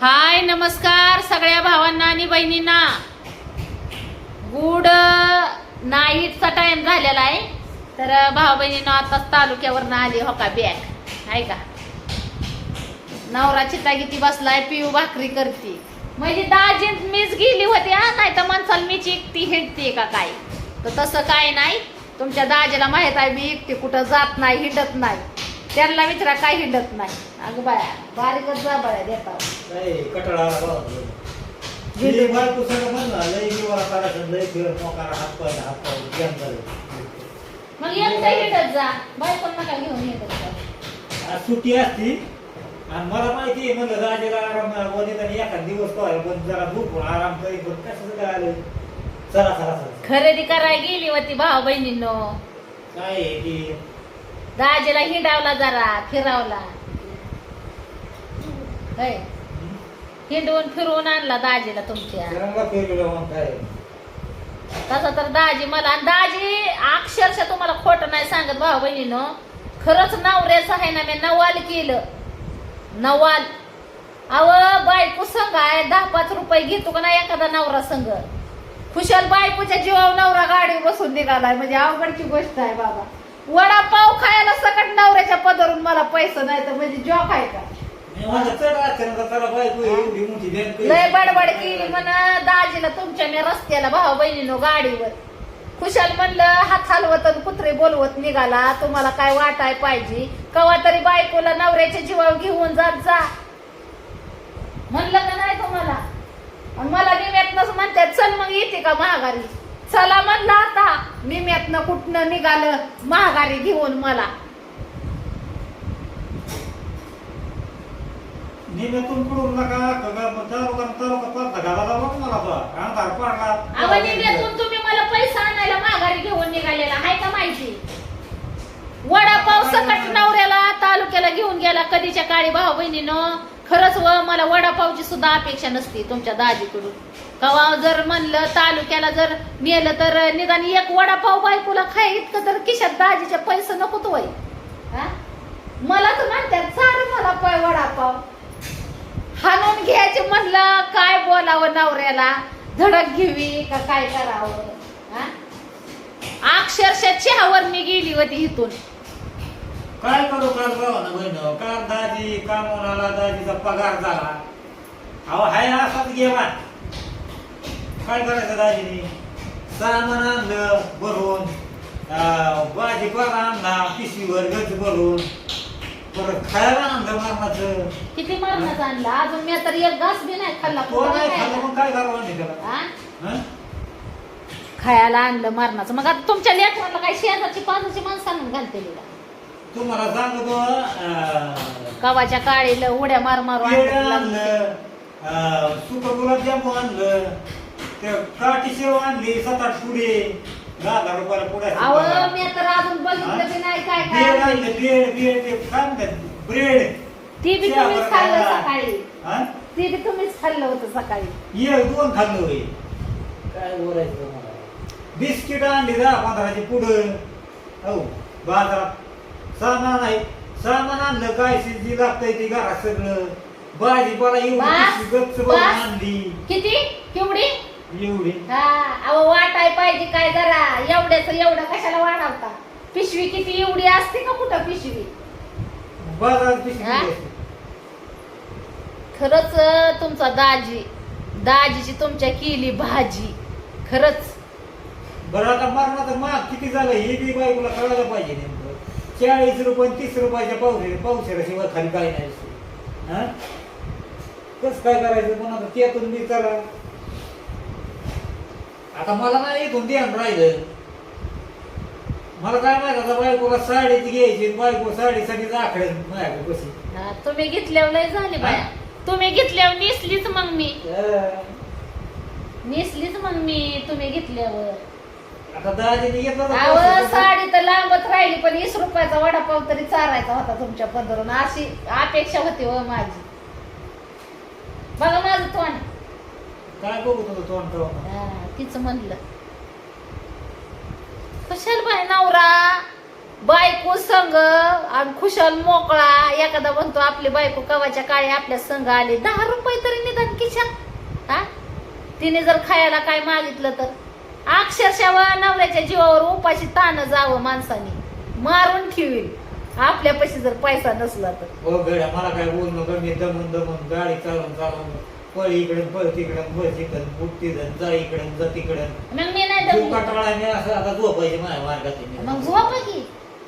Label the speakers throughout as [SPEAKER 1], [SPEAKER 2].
[SPEAKER 1] हाय नमस्कार सगळ्या भावांना आणि बहिणींना. गुड नाईटचा टाइम झालेला आहे. तर भाऊ बहिणीनं आताच तालुक्यावरनं आली हो का बॅग आहे का? नवरा चिता किती बसलाय पिऊ भाकरी करते. म्हणजे दाजी मीच गेली होती हा नाही तर माणसाला मीच एकटी हिंडते का काय? तर तसं काय नाही. तुमच्या दाजीला माहीत आहे मी एकटी कुठं जात नाही हिंडत नाही. त्यांना विचारा काय हिंडत नाही. अगं बाया बारीकच जा बाया
[SPEAKER 2] बायको झालं.
[SPEAKER 1] मग एकटं हिंडत जा. बायकोन नका घेऊन येत जा.
[SPEAKER 2] सुट्टी असती आणि मला माहिती आहे म्हणलं राजेला आराम वनीत एखाद दिवस काय पण जरा झोपून आराम करी पण कसं काय आलं? चला चला चला.
[SPEAKER 1] खरेदी करायला गेली होती भाऊ बहिणींनो.
[SPEAKER 2] काय आहे की
[SPEAKER 1] दाजीला हिंडावला जरा फिरावला. हिंडवून फिरवून आणला दाजीला तुमच्या. तसं तर दाजी मला आणि दाजी अक्षरशः तुम्हाला खोटं नाही सांगत भाऊ बहिणीनं. खरंच नवऱ्याचं आहे ना मी नवाल केलं. नवाल. अव बायको संघ आहे दहा पाच रुपये घेतो का नाही एखादा नवरा संघ? खुशाल बायकोच्या जीवावर नवरा गाडी बसून निघालाय म्हणजे अवघडची गोष्ट आहे बाबा. वडापाव खायला सकट नवऱ्याच्या पदरून मला पैसे नाही तर म्हणजे जॉब आहे का. लय बडबड केली म्हण दाजीला तुमच्या मी रस्त्याला भाऊ बहिणीनो गाडीवर. खुशाल म्हणलं हात हलवत कुत्रे बोलवत निघाला तुम्हाला काय वाटाय पाहिजे? कवा तरी बायकोला नवऱ्याच्या जीवावर घेऊन जात जा. म्हणलं का नाही तुम्हाला. मला निम्यातनच म्हणतात चल मग येते का महागारी? चला म्हणलं आता निम्यातनं कुठनं निघालं? महागारी घेऊन मला.
[SPEAKER 2] निम्यातून पडून नका तालुका तालुका पडता घालायला बघ मला तो अंधार
[SPEAKER 1] अहो
[SPEAKER 2] पडला
[SPEAKER 1] निम्यातून तुम्ही मला पैसा आणायला माघारी घेऊन निघालेला आहे का माहिती? वडापाव सकट नवऱ्याला तालुक्याला घेऊन गेला कधीच्या काळी भाऊ बहिणीनं. खरंच व मला वडापावची सुद्धा अपेक्षा नसती तुमच्या दाजीकडून. कवा जर म्हणलं तालुक्याला जर नेलं तर निदान एक वडापाव बायकोला खाय इतकं तर किशात दाजीच्या पैसे नकोत वय मला तर म्हणतात चार मला पाय वडापाव हाणून घ्यायचे म्हणलं काय बोलावं नवऱ्याला? धडक घेवी का काय करावं? हा? अक्षरशः चहावर मी गेली होती इथून.
[SPEAKER 2] काय करू काल गावाला बहिण? काल दाजी कामून आला दाजीचा पगार झाला. अहो हाय असाच गेला काय करायचं दाजीने? सामान आणलं भरून. अं, भाजीपाला आणला पिशवीवर गज भरून. खायला आणलं मरणाचं
[SPEAKER 1] किती मरणाचं आणलं अजून मी तर एक घास बी नाही खाल्ला
[SPEAKER 2] तो नाही. मग काय करावं नाही त्याला
[SPEAKER 1] हा?
[SPEAKER 2] हं?
[SPEAKER 1] खायला आणलं मरणाचं मग आता तुमच्या लेकराला काय शेजारची पाजाची माणसं आणून घालतेली का?
[SPEAKER 2] तुम्हाला सांगतो अं,
[SPEAKER 1] कवाच्या काळीला उड्या मार मारू
[SPEAKER 2] पेढं आणलं अं, सुकं गुलाबजामू आणलं ते काठी शेव आणली सात आठ पुढे दहा रुपयाला पुढे
[SPEAKER 1] अहो मी तर अजून बघितलं बी नाही काय काय
[SPEAKER 2] ब्रेड
[SPEAKER 1] आणलंय.
[SPEAKER 2] आणलं ब्रेड ब्रेड ते काय म्हणतात? ब्रेड.
[SPEAKER 1] ती बी तुम्हीच खाल्लं. सकाळी.
[SPEAKER 2] हा?
[SPEAKER 1] ती बी तुम्हीच खाल्लं होतं सकाळी.
[SPEAKER 2] ये दोन खाल्लं होय काय बोलायचं तुम्हाला? बिस्किट आणली दहा पंधराची पुढं. हो बाजारात सामान आहे. सामान आणलं काय जी लागतंय ते घरात सगळं. भाजीपाला एवढी
[SPEAKER 1] बस,
[SPEAKER 2] गच्च भरून
[SPEAKER 1] बस.
[SPEAKER 2] आणली.
[SPEAKER 1] किती? केवढी?
[SPEAKER 2] एवढी.
[SPEAKER 1] हा अहो पाहिजे काय जरा? एवढ्याच एवढं कशाला वाढवता? पिशवी किती एवढी असते का कुठं पिशवी?
[SPEAKER 2] बाजारात पिशवी
[SPEAKER 1] हा?
[SPEAKER 2] असते.
[SPEAKER 1] खरंच तुमचा दाजी दाजीची तुमच्या केली भाजी. खरंच.
[SPEAKER 2] बरं आता मरणाचं माग किती झालं? हे बी बायकोला कळायला पाहिजे नेमकं. चाळीस रुपये आणि तीस रुपयाच्या पावशे पावशेला शिवाय खाली काही नाही. हा? कसं काय करायचं? पण आता त्यातून मी चला. आता मला नाही इथून ध्यान राहिलं. मला काय माहिती आता बायकोला साडीच घ्यायची बायको साडीसाठी आखडे माझ्याकडे कशी
[SPEAKER 1] हा, तुम्ही घेतल्यावर लय झाली बाया. तुम्ही घेतल्यावर नेसलीच मग मी. नेसलीच मग मी तुम्ही घेतल्यावर.
[SPEAKER 2] आता दाजीने घेतला तर
[SPEAKER 1] अहो
[SPEAKER 2] पैसे-
[SPEAKER 1] साडी तर लांबत राहिली पण वीस रुपयाचा वडापाव तरी चारायचा होता तुमच्या पदरून. अशी अपेक्षा होती हो माझी. बघा माझं तोंड.
[SPEAKER 2] काय बघू तुझं तोंड ठेवून
[SPEAKER 1] हा, तिचं म्हणलं. कशाला बाय नवरा बायको संघ आणि खुशाल मोकळा एखादा म्हणतो आपली बायको कवाच्या काळी आपल्या संघ आली. दहा रुपये तरी निदान खिशात. हा? तिने जर खायला काय मागितलं तर. अक्षरशः नवऱ्याच्या जीवावर उपाशी ताण जावं माणसाने. मारून ठेवील आपल्यापाशी जर पैसा नसला तर.
[SPEAKER 2] हो गड्या मला काय बोल नको मी दमून दमून गाडी चालवून चालवून पळ इकडून पळ तिकडून बस इकडून बुट तिकडून जा इकडून जा तिकडून
[SPEAKER 1] मग मी नाही
[SPEAKER 2] जीव
[SPEAKER 1] दमली.
[SPEAKER 2] काटाळा मी असं आता झोपायचे माझ्या मार्गात
[SPEAKER 1] मग झोप की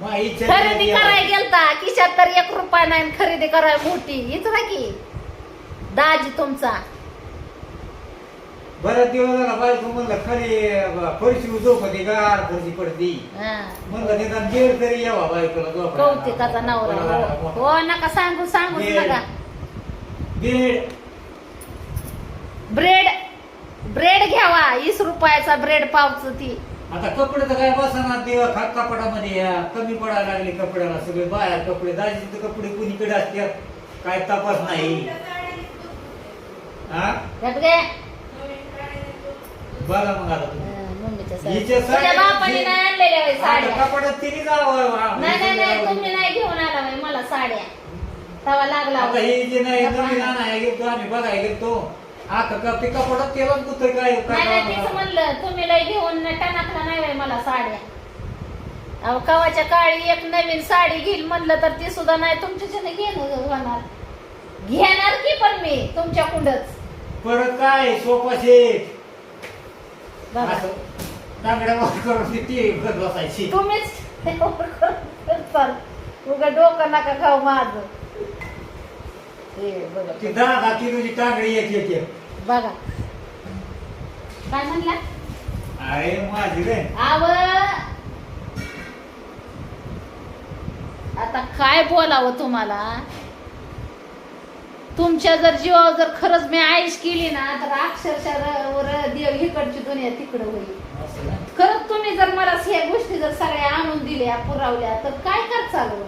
[SPEAKER 2] माझी इच्छा
[SPEAKER 1] खरेदी
[SPEAKER 2] नाही
[SPEAKER 1] करायला
[SPEAKER 2] आहे.
[SPEAKER 1] गेलता खिशात तर एक रुपया नाही आणि खरेदी करायला मोठी हीच ना की दाजी तुमचा
[SPEAKER 2] बऱ्याच दिवस झाला बायको म्हणलं खरी फरशी झोपती गार फरशी पडती
[SPEAKER 1] हा.
[SPEAKER 2] म्हणलं निदान तरी यावा बायकोला.
[SPEAKER 1] कौतिकाचा नवरा हो. हो नका सांगू सांगूच
[SPEAKER 2] बेड.
[SPEAKER 1] नका
[SPEAKER 2] बेड
[SPEAKER 1] ब्रेड ब्रेड घ्यावा. वीस रुपयाचा ब्रेड पावच ती.
[SPEAKER 2] आता कपडे तर काय बसणार ते खा कपाटामध्ये या. कमी पडायला लागले कपड्याला सगळे बाहेर कपडे. दाजीचे तर कपडे कुणीकडे असतात? काय तपास नाही. हा
[SPEAKER 1] त्यात काय?
[SPEAKER 2] बघा मग आता तुम्ही.
[SPEAKER 1] हा, मम्मीच्या साड्या. बापाने नाही आणलेल्या होय
[SPEAKER 2] आता
[SPEAKER 1] साड्या.
[SPEAKER 2] कपाटात तिने जावं
[SPEAKER 1] नाही नाही नाही तुम्ही नाही घेऊन आला मला साड्या. तवा लागला
[SPEAKER 2] आता. हे जे नाही आम्ही बघायला गेलतो आता का ते कपाटात तेला कुठं काय?
[SPEAKER 1] नाही नाही तीच
[SPEAKER 2] काय
[SPEAKER 1] म्हणलं तुम्ही लय घेऊन टणाकला नाही बाई मला साड्या. अहो कवाच्या काळी एक नवीन साडी घेईल म्हणलं तर ती सुद्धा नाही तुमच्याच्याने घेणं होणार. घेणार की पण मी तुमच्या कुंडच?
[SPEAKER 2] परत काय?
[SPEAKER 1] बघा.
[SPEAKER 2] असं. वर करून ती ती करत बसायची.
[SPEAKER 1] तुम्हीच उगा डोकं नका खाऊ माझं. हे बघा.
[SPEAKER 2] ती दहा किलोची तांगडी एक एक एक.
[SPEAKER 1] बघा. काय म्हणला?
[SPEAKER 2] अरे माझी रे.
[SPEAKER 1] आव. आता काय बोलावं तुम्हाला? तुमच्या जर जीवावर जर खरंच मी आईश केली ना तर अक्षरशः देव इकडची दुनिया तिकडं होईल. खरंच तुम्ही जर मला ह्या गोष्टी जर सगळ्या आणून दिल्या पुरवल्या तर काय कर चालू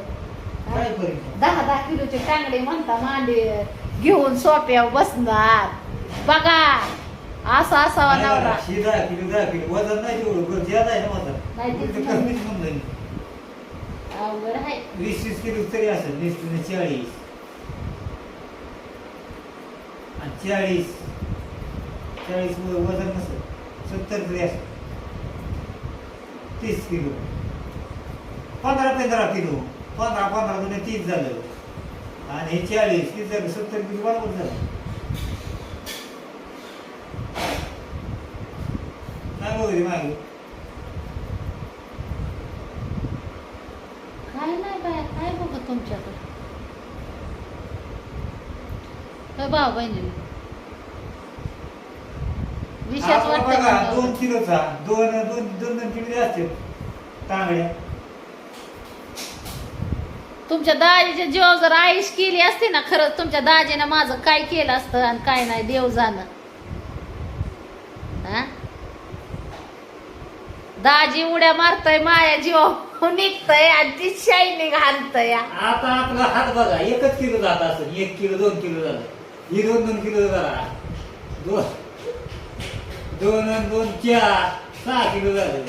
[SPEAKER 2] करीन?
[SPEAKER 1] दहा दहा किलोचे टांगडे म्हणता मांडे घेऊन सोप्यावर बसणार. बघा. असा असावा नवरा. अवघड आहे.
[SPEAKER 2] वीस वीस किलो तरी असेल वीस किलो चाळीस. आणि चाळीस. चाळीस वजन नसेल सत्तर तरी असेल. तीस किलो. पंधरा पंधरा किलो. पंधरा पंधरा दोन तीस झालं. आणि हे चाळीस तीस झालं सत्तर किलो बरोबर झालं. वगैरे मागे
[SPEAKER 1] काय नाही बाया काय बघ तुमच्याकडे? काय भाऊ बहिणी विशेष
[SPEAKER 2] आपला बघा दोन
[SPEAKER 1] वाटत
[SPEAKER 2] किलोचा दोन दोन दोन दोन किलो असते तांगड्या.
[SPEAKER 1] तुमच्या दाजीच्या जीवावर जर आईश केली असती ना खरंच तुमच्या दाजीनं माझं काय केलं असतं आणि काय नाही देव जाणं हा? दाजी उड्या मारतय माया जीव निघतय आणि ती शाईने घालतय.
[SPEAKER 2] आता आपला हात बघा एकच किलो जात असेल. एक किलो दोन किलो झालं. ही दोन दोन किलो झाला. दोन. दोन आणि दोन चार. सहा किलो झालं.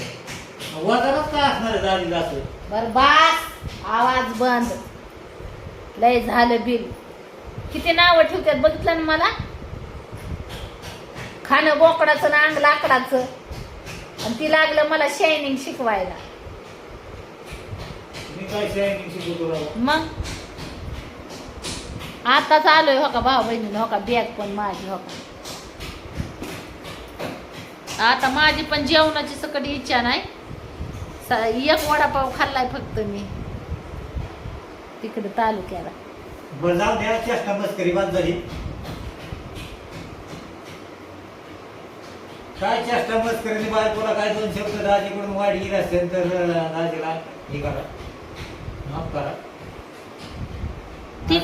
[SPEAKER 2] वजनच काय असणार दादीला असं
[SPEAKER 1] बर बास. आवाज बंद. लय झालं बिल. किती नावं ठेवतात बघितलं ना मला? खाणं बोकडाचं ना अंग लाकडाचं आणि ती लागलं मला शायनिंग शिकवायला.
[SPEAKER 2] मी काय शायनिंग शिकवतो राव?
[SPEAKER 1] मग? आताच आलोय हो का भाऊ बहिणीने हो का? बॅग पण माझी हो का? आता माझी पण जेवणाची सकट इच्छा नाही. स- एक वडापाव खाल्लाय फक्त मी. तिकडे तालुक्याला.
[SPEAKER 2] बरं जाऊ द्या चेष्टा मस्करी बाद झाली. काय चेष्टा मस्करीने बायकोला काय दोन शब्द दाजीकडून वाढ गेली असेल तर अं, दाजीला हे करा माफ करा
[SPEAKER 1] ती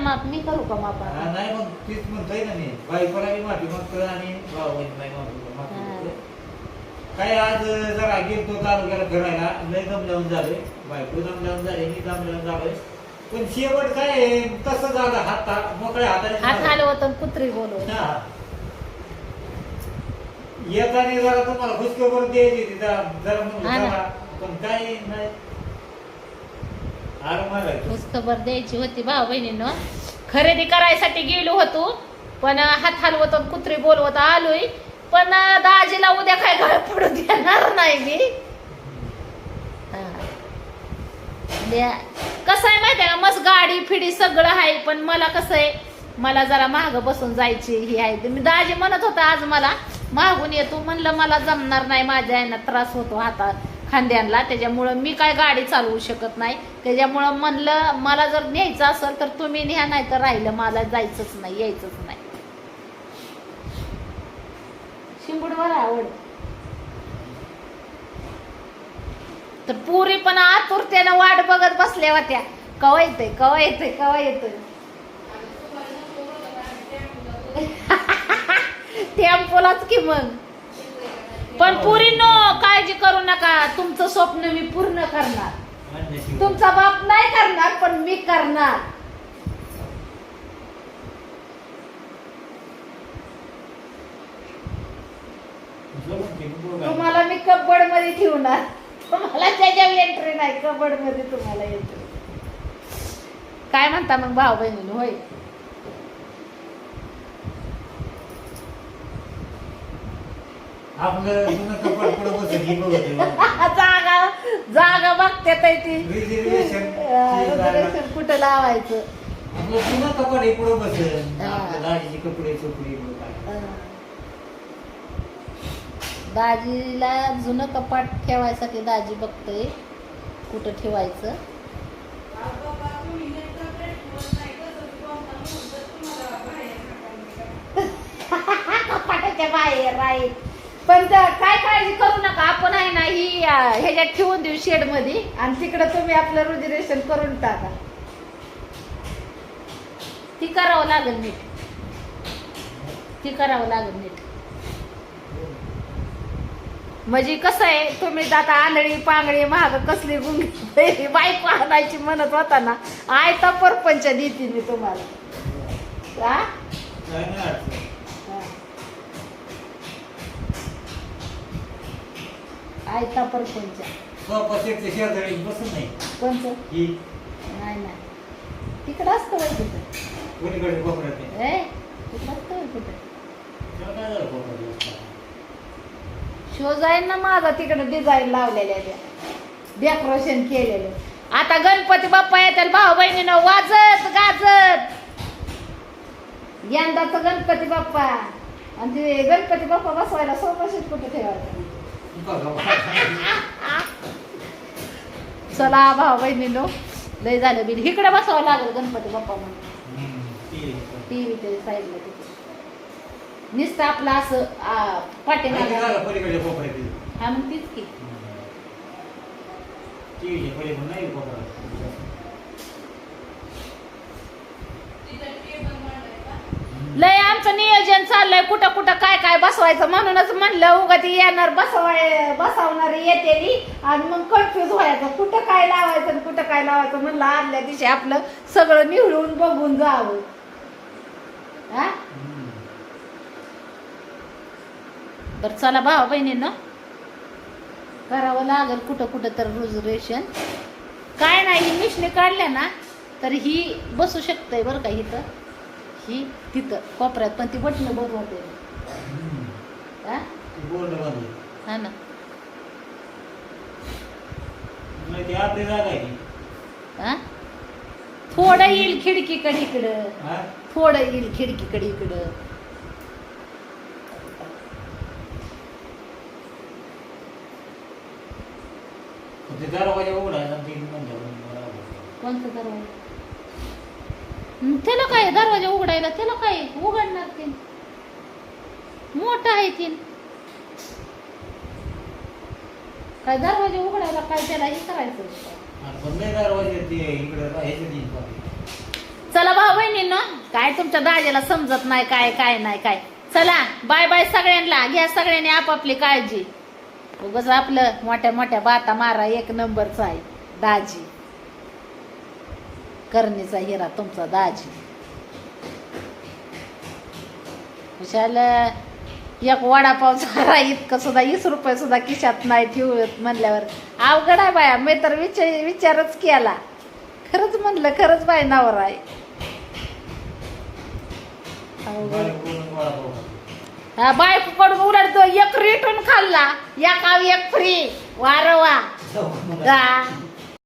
[SPEAKER 1] माप मी करू का
[SPEAKER 2] हा,
[SPEAKER 1] आता?
[SPEAKER 2] नाही मग तीच म्हणतोय ना मी बायकोला मी माफी मागतो आणि नाही माफी माफी मागतो. काय आज जरा गेलतो तालुक्याला फिरायला लय दमल्याहून झाले बायको दमल्याहून झाले मी दमल्याहून झालोय पण शेवट काय आहे, तसं झालं हात मोकळ्या हाताने
[SPEAKER 1] हात. हलवत आणि कुत्री बोलवत
[SPEAKER 2] हा. येताना जरा तुम्हाला खुशखबर द्यायची होती जरा
[SPEAKER 1] हा ना.
[SPEAKER 2] पण काही नाही.
[SPEAKER 1] द्यायची होती भाऊ बहिणीनं. खरेदी करायसाठी गेलो होतो पण हात हलवत कुत्री बोलवत आलोय. पण दाजीला उद्या काय गळ पडू देणार नाही मी. हा. द्या- कसं आहे माहितीये का? मस्त गाडी फिडी सगळं आहे पण मला कसं आहे मला जरा माग बसून जायची ही आहे. ते मी दाजी म्हणत होता आज मला मागून येतो म्हणलं मला जमणार नाही माझ्या यांना त्रास होतो हातात खांद्यांना त्याच्यामुळं मी काय गाडी चालवू शकत नाही. त्याच्यामुळं म्हणलं मला जर न्यायचं असेल तर तुम्ही न्या नाही तर राहिलं मला जायचंच नाही यायचंच नाही. शिंबुडवर आवड. तर पुरी पण आतुरतेनं वाट बघत बसल्या होत्या. कवा येतंय कवा येतंय कवा येतंय? टेम्पोलाच की मग. पण पुरी नो काळजी करू नका. तुमचं स्वप्न मी पूर्ण करणार. तुमचा बाप नाही करणार पण मी करणार. तुम्हाला मी कबडमध्ये ठेवणार. तुम्हाला त्याच्या एंट्री नाही. कबडमध्ये तुम्हाला एंट्री काय म्हणता मग भाऊ बहिणी होय?
[SPEAKER 2] आपलं जुनं कपाट पुढं ही बघत आहे.
[SPEAKER 1] जागा जागा बघते ताई ती
[SPEAKER 2] Reservation ची
[SPEAKER 1] अं,
[SPEAKER 2] जागा.
[SPEAKER 1] reservation कुठं लावायचं
[SPEAKER 2] आपलं जुनं कपाट आहे पुढं बसत
[SPEAKER 1] हा.
[SPEAKER 2] आपल्या दाढीचे कपडे चोपडे बघ काय.
[SPEAKER 1] अं. दाजीला जुनं कपाट ठेवायसाठी दाजी बघतोय कुठं ठेवायचं कपाटाच्या बाहेर राहील पण त्या काय काळजी करू नका आपण आहे ना ही ह्याच्यात ठेवून देऊ शेडमध्ये आणि तिकडं तुम्ही आपलं रिझर्वेशन करून टाका. ती करावं लागेल नीट. ती करावं लागेल नीट. म्हणजे कसं आहे तुम्ही आता आंधळी पांगळी महाग कसली गुंगी बायको आणायची म्हणत होता ना आयता परपंच देते मी तुम्हाला हा?
[SPEAKER 2] काय नाही अडचण.
[SPEAKER 1] हा. आयता परपंच
[SPEAKER 2] स्वपक्षाच्या शेजारी बसून नाही.
[SPEAKER 1] कोणचं?
[SPEAKER 2] ही.
[SPEAKER 1] नाही नाही. तिकडं असतं बाई कुठं
[SPEAKER 2] कोणीकडे कोपऱ्यात आहे.
[SPEAKER 1] ए तिकडं असतं बाई कुठं
[SPEAKER 2] त्याला काय झालं कोपऱ्यात?
[SPEAKER 1] शो जाईल ना माझा तिकडे डिझाईन लावलेल्या त्या. डेकोरेशन केलेलं. आता गणपती बाप्पा येतात भाऊ बहिणीनं वाजत गाजत. यंदाचं गणपती बाप्पा. आणि ते गणपती बाप्पा बसवायला सोपाशीच कुठे ठेवायचं. चला भाऊ बहिणीनो लय झालं बिल इकडे बसवावं लागेल गणपती बाप्पा म्हणून. टीव्ही ते साईडला तिथे नुसतं आपलं असं
[SPEAKER 2] आहे.
[SPEAKER 1] हा मग तीच की. लय आमचं नियोजन चाललंय कुठं कुठं काय काय बसवायचं म्हणूनच म्हणलं उगा ती येणार बसवाय बसवणार येते आणि मग कन्फ्युज व्हायचं कुठं काय लावायचं आणि कुठं काय लावायचं म्हणलं आदल्या दिवशी आपलं सगळं निवडून बघून जावं. हा?
[SPEAKER 2] हम्म.
[SPEAKER 1] चला भावा बहिणीनं. करावं लागेल कुठं कुठं तर रिझर्वेशन काय नाही ही मिशनी काढल्या ना तर ही बसू शकतंय बरं का इथं. ही तिथं कोपऱ्यात पण ती बटणं बंद होते. हा. हा ना. हा थोडं येईल खिडकीकडे इकडं? थोडं येईल खिडकीकडे इकडं. कोणतं दरवाजा त्याला काय दरवाजा उघडायला त्याला काय उघडणार ते? मोठा आहे ती. काय दरवाजा उघडायला काय त्याला हे करायचं. चला भाऊ बहिणींनो काय तुमच्या दाजेला समजत नाही काय काय नाही काय. चला बाय बाय सगळ्यांना घ्या सगळ्यांनी आपापली काळजी. उगाच आपलं मोठ्या मोठ्या बाता मारा एक नंबरचा आहे दाजी. करणीचा हिरा तुमचा दाजी. विशाल एक वडापावचा इतकं सुद्धा वीस रुपये सुद्धा खिशात नाही ठेवत म्हणल्यावर. अवघड आहे बाया मी तर विचार विचारच केला. खरंच म्हणलं खरंच बाय नवरा आहे. हा, बायकोकडून उलट तो एक रिटून खाल्ला या काव एक फ्री वारवा.